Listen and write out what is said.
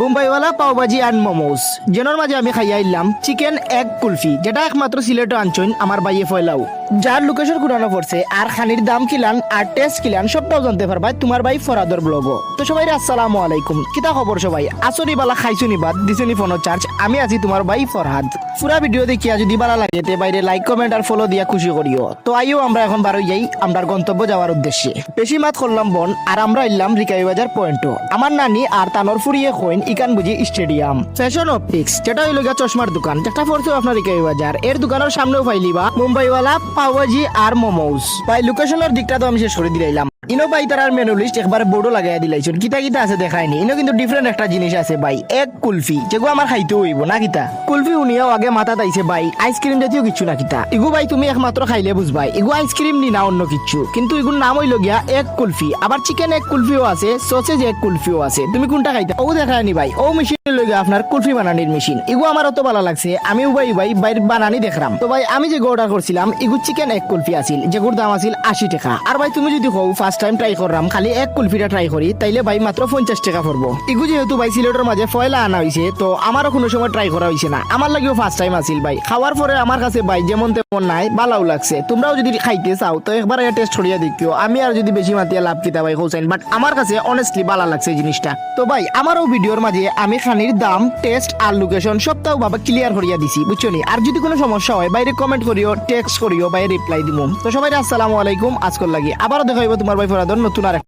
বোম্বাইওয়ালা pav bhaji and momos. যেনোর মাঝে আমি খাইয়া আইলাম চিকেন এগ কুলফি, যেটা একমাত্র সিলেটে আনছইন আমার বাইয়ে ফয়লাও। যার লোকেশন ঘুরানো পড়ছে, আর খানির দাম কিলান, আর টেস্ট কিলান, সবটাও জানতে পারবা। তোমার ভাই ফরাদর ব্লগ তো সবাই আসসালামু আলাইকুম। কিতা খবর সবাই? আসনি বালা খাইছুনি বাদ? দিছুনি ফোনের চার্জ আমি আছি তোমার ভাই ফরহাদ। পুরা ভিডিও দেখিয়া যদি ভালো লাগে, তে বাইরে লাইক কমেন্ট আর ফলো দিয়া খুশি করিও। তো আইও, আমরা এখন বারো যাই, আমরার গন্তব্য যাওয়ার উদ্দেশ্যে। বেশি মাত করলাম বন, আর আমরা এলাম রিকাই বাজার পয়েন্টও আমার নানি আর তানর ফুরিয়ে কইন ইকান বুঝি স্টেডিয়াম। ফ্যাশন অপটিক্স যেটা হইল চশমার দোকান, যেটা পড়ছে আপনার রিকাবি বাজার। এর দোকানের সামনেও পাইলিবা মুম্বাইওয়ালা পাওয়াজি আর মোমোস ভাই লোকেশনের দিকটা তো আমি শেষ করে দিলাম ইনো ভাই তার মেনু লিস্ট একবার বোর্ডও লাগাই দিলাইছুন। কিতা কিতা আছে দেখায়নি ইনো কিন্তু ডিফারেন্ট একটা জিনিস আছে ভাই। এক কুলফি যেগুলো আমার খাইতে হইব, না কিতা? কুলফি উনিয়াও আগে মাথা তাইছে ভাই আইসক্রিম জাতীয় কিছু না কিতা? ইগু ভাই তুমি একমাত্র খাইলে বুঝবাই, ইগু আইসক্রিম নি না অন্য কিছু। কিন্তু ইগুর নাম হইল গিয়া এক কুলফি। আবার চিকেন এক কুলফিও আছে সসেজ এক কুলফিও আছে। তুমি কোনটা খাইতা? ও দেখায়নি ভাই, ও মেশিন লই গিয়া আপনার কুলফি বানানির মেশিন ইগু আমার অত ভালো লাগছে, আমি ভাই ভাই বাইর বানানি দেখলাম তো ভাই, আমি যে অর্ডার করছিলাম, ইগু চিকেন এক কুলফি আছিল, যেগুর দাম আছিল আশি টাকা। আর ভাই, তুমি যদি কও ফার্স্ট টাইম ট্রাই করলাম খালি এক কুলফিটা ট্রাই করি, তাইলে ভাই মাত্র পঞ্চাশ টাকা পড়ব। ইগু যেহেতু ভাই সিলেটের মাঝে ফয়লা আনা হয়েছে তো আমারও কোনো সময় ট্রাই করা হয়েছে না। আমার লাগেও ফার্স্ট টাইম আছিল ভাই। খাওয়ার পরে আমার কাছে ভাই যেমন তেমন নাই ভালোও লাগছে। তোমরাও যদি খাইতে চাও, তো একবার এটা টেস্ট করিয়া দেখিও। আমি আর যদি বেশি মাতিয়া লাভ কিতা ভাই হোসেন বাট আমার কাছে অনেস্টলি ভালো লাগছে জিনিসটা। তো ভাই, আমারও ভিডিওর মাঝে আমি খানির দাম টেস্ট আর লোকেশন সবটাও বাবা ক্লিয়ার করিয়া দিছি, বুঝছ নি? আর যদি কোনো সমস্যা হয় বাইরে কমেন্ট করিও টেক্সট করিও বাইরে রিপ্লাই দিব তো সবাই আসসালামু আলাইকুম, আজকর লাগি আবারও দেখা হইব তোমার ভাই ফরাদর নতুন আর